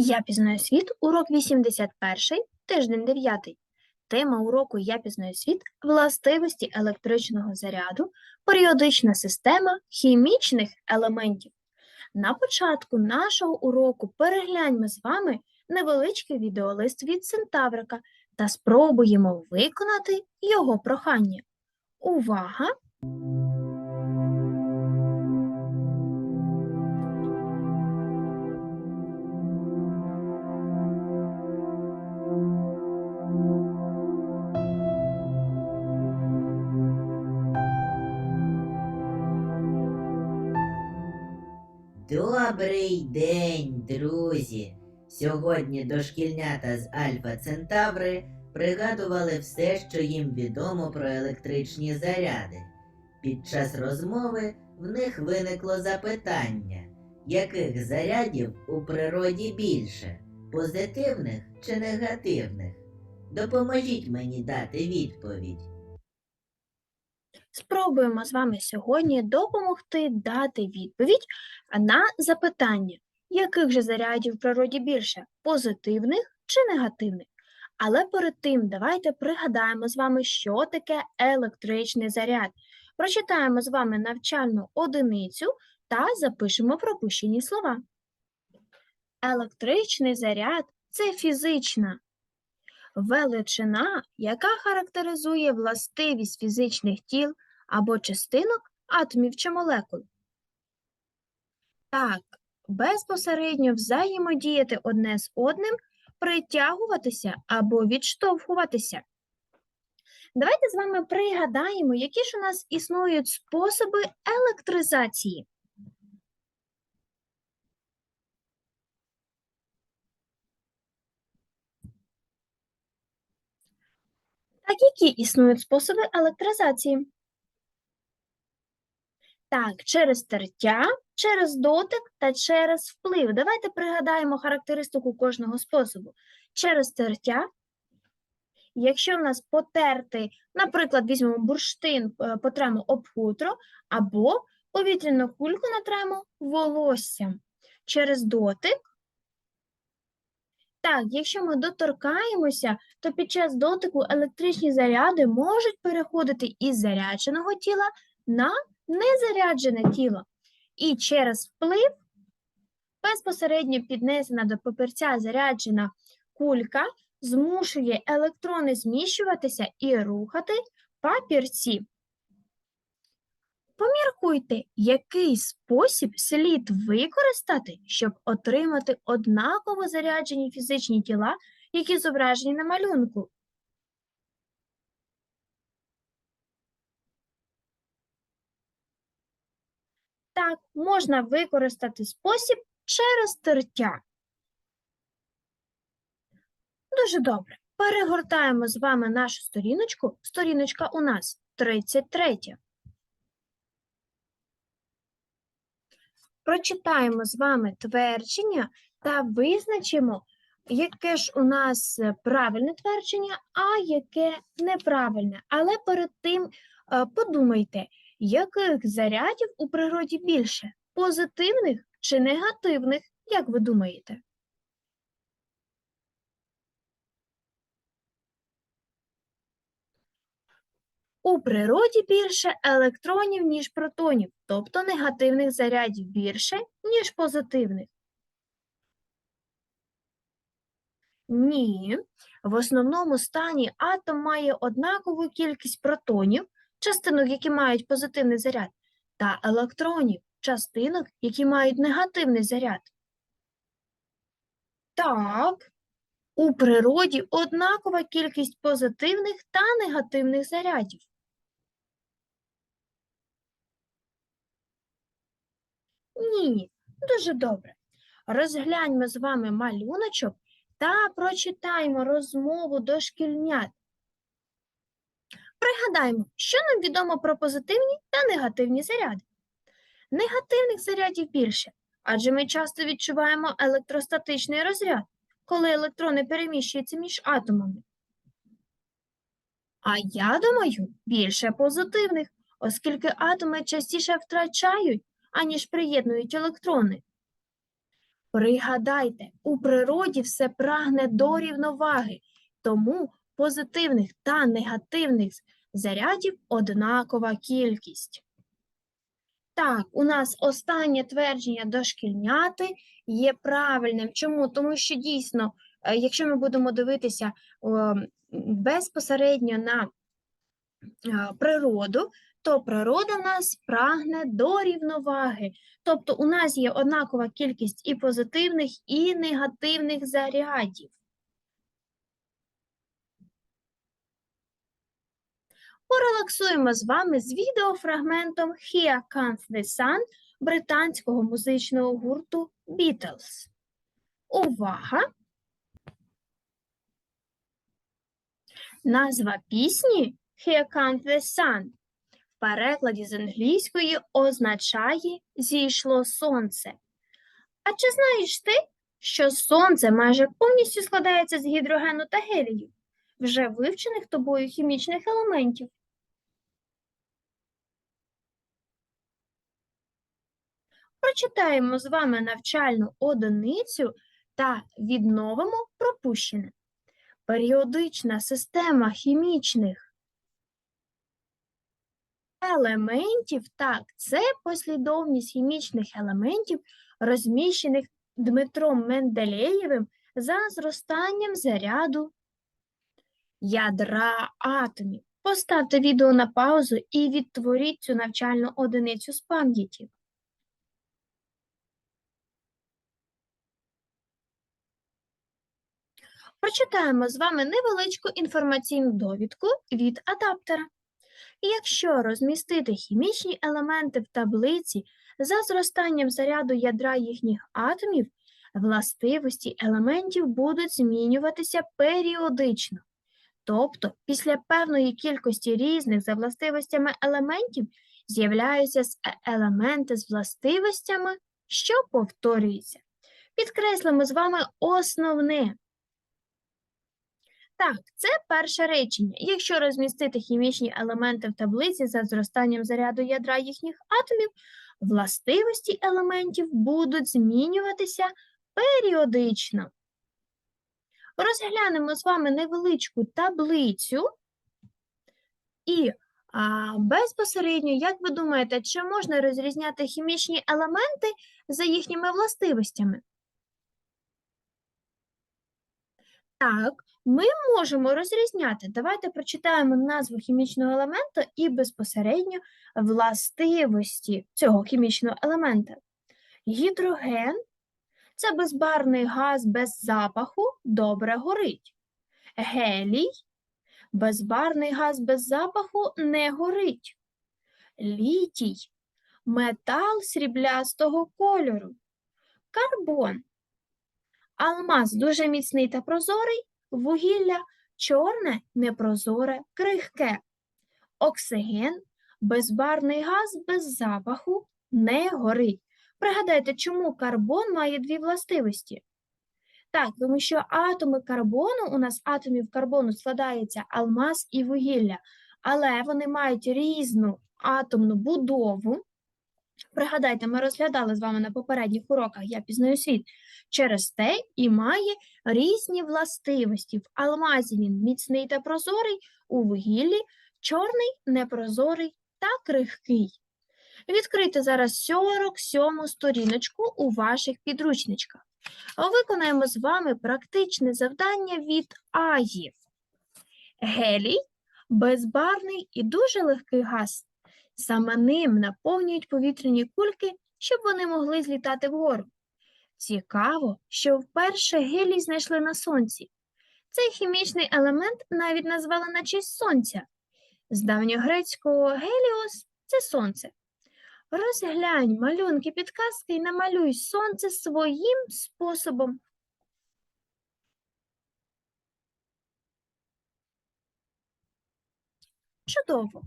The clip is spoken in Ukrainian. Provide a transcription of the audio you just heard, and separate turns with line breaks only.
Я пізнаю світ, урок 81, тиждень 9. Тема уроку Я пізнаю світ властивості електричного заряду, періодична система хімічних елементів. На початку нашого уроку перегляньмо з вами невеличкий відеолист від Центаврика та спробуємо виконати його прохання. Увага!
Добрий день, друзі! Сьогодні дошкільнята з Альфа Центаври пригадували все, що їм відомо про електричні заряди. Під час розмови в них виникло запитання, яких зарядів у природі більше позитивних чи негативних? Допоможіть мені дати відповідь.
Спробуємо з вами сьогодні допомогти дати відповідь на запитання, яких же зарядів в природі більше позитивних чи негативних. Але перед тим давайте пригадаємо з вами, що таке електричний заряд. Прочитаємо з вами навчальну одиницю та запишемо пропущені слова. Електричний заряд це фізична величина, яка характеризує властивість фізичних тіл або частинок атомів чи молекул. Так, безпосередньо взаємодіяти одне з одним, притягуватися або відштовхуватися. Давайте з вами пригадаємо, які ж у нас існують способи електризації. Так, які існують способи електризації? Так, через тертя, через дотик та через вплив. Давайте пригадаємо характеристику кожного способу. Через тертя, якщо в нас потерти, наприклад, візьмемо бурштин, е, потремо об хутро, або повітряну кульку натремо волоссям. Через дотик. Так, якщо ми доторкаємося, то під час дотику електричні заряди можуть переходити із зарядженого тіла на незаряджене тіло. І через вплив безпосередньо піднесена до папірця заряджена кулька змушує електрони зміщуватися і рухати папірці. Поміркуйте, який спосіб слід використати, щоб отримати однаково заряджені фізичні тіла, які зображені на малюнку. Так, можна використати спосіб через тертя. Дуже добре. Перегортаємо з вами нашу сторіночку. Сторіночка у нас 33. Прочитаємо з вами твердження та визначимо, яке ж у нас правильне твердження, а яке неправильне. Але перед тим е, подумайте, яких зарядів у природі більше позитивних чи негативних, як ви думаєте? У природі більше електронів, ніж протонів, тобто негативних зарядів більше, ніж позитивних. Ні, в основному стані атом має однакову кількість протонів, частинок, які мають позитивний заряд, та електронів, частинок, які мають негативний заряд. Так, у природі однакова кількість позитивних та негативних зарядів. Ні, дуже добре. Розгляньмо з вами малюночок та прочитаємо розмову дошкільнят. Пригадаймо, що нам відомо про позитивні та негативні заряди. Негативних зарядів більше, адже ми часто відчуваємо електростатичний розряд, коли електрони переміщуються між атомами. А я думаю, більше позитивних, оскільки атоми частіше втрачають, аніж приєднують електрони. Пригадайте, у природі все прагне до рівноваги, тому позитивних та негативних зарядів однакова кількість. Так, у нас останнє твердження дошкільняти є правильним. Чому? Тому що дійсно, е, якщо ми будемо дивитися безпосередньо на е, природу, то природа в нас прагне до рівноваги. Тобто у нас є однакова кількість і позитивних, і негативних зарядів. Порелаксуємо з вами з відеофрагментом Here Comes the Sun британського музичного гурту Beatles. Увага! Назва пісні Here Comes the Sun в перекладі з англійської означає зійшло сонце. А чи знаєш ти, що сонце майже повністю складається з гідрогену та гелію, вже вивчених тобою хімічних елементів? Прочитаємо з вами навчальну одиницю та відновимо пропущене. Періодична система хімічних елементів, так, це послідовність хімічних елементів, розміщених Дмитром Менделєєвим за зростанням заряду ядра атомів. Поставте відео на паузу і відтворіть цю навчальну одиницю з пам'яті. Прочитаємо з вами невеличку інформаційну довідку від адаптера. Якщо розмістити хімічні елементи в таблиці за зростанням заряду ядра їхніх атомів, властивості елементів будуть змінюватися періодично. Тобто, після певної кількості різних за властивостями елементів з'являються е- елементи з властивостями, що повторюються. Підкреслимо з вами основне. Так, це перше речення. Якщо розмістити хімічні елементи в таблиці за зростанням заряду ядра їхніх атомів, властивості елементів будуть змінюватися періодично. Розглянемо з вами невеличку таблицю і а, безпосередньо, як ви думаєте, чи можна розрізняти хімічні елементи за їхніми властивостями? Так, ми можемо розрізняти. Давайте прочитаємо назву хімічного елементу і безпосередньо властивості цього хімічного елемента. Гідроген це безбарний газ без запаху, добре горить. Гелій безбарний газ без запаху не горить. Літій метал сріблястого кольору. Карбон Алмаз дуже міцний та прозорий, вугілля чорне, непрозоре, крихке. Оксиген безбарний газ без запаху не горить. Пригадайте, чому карбон має дві властивості? Так, тому що атоми карбону, у нас атомів карбону складається алмаз і вугілля, але вони мають різну атомну будову. Пригадайте, ми розглядали з вами на попередніх уроках Я пізнаю світ. Через те і має різні властивості. В алмазі він міцний та прозорий, у вугіллі чорний, непрозорий та крихкий. Відкрийте зараз 47 сторіночку у ваших підручничках. Виконаємо з вами практичне завдання від Аїв. Гелій безбарний і дуже легкий газ. Саме ним наповнюють повітряні кульки, щоб вони могли злітати вгору. Цікаво, що вперше гелій знайшли на сонці. Цей хімічний елемент навіть назвали на честь сонця. З давньогрецького геліос це сонце. Розглянь малюнки підказки і намалюй сонце своїм способом. Чудово.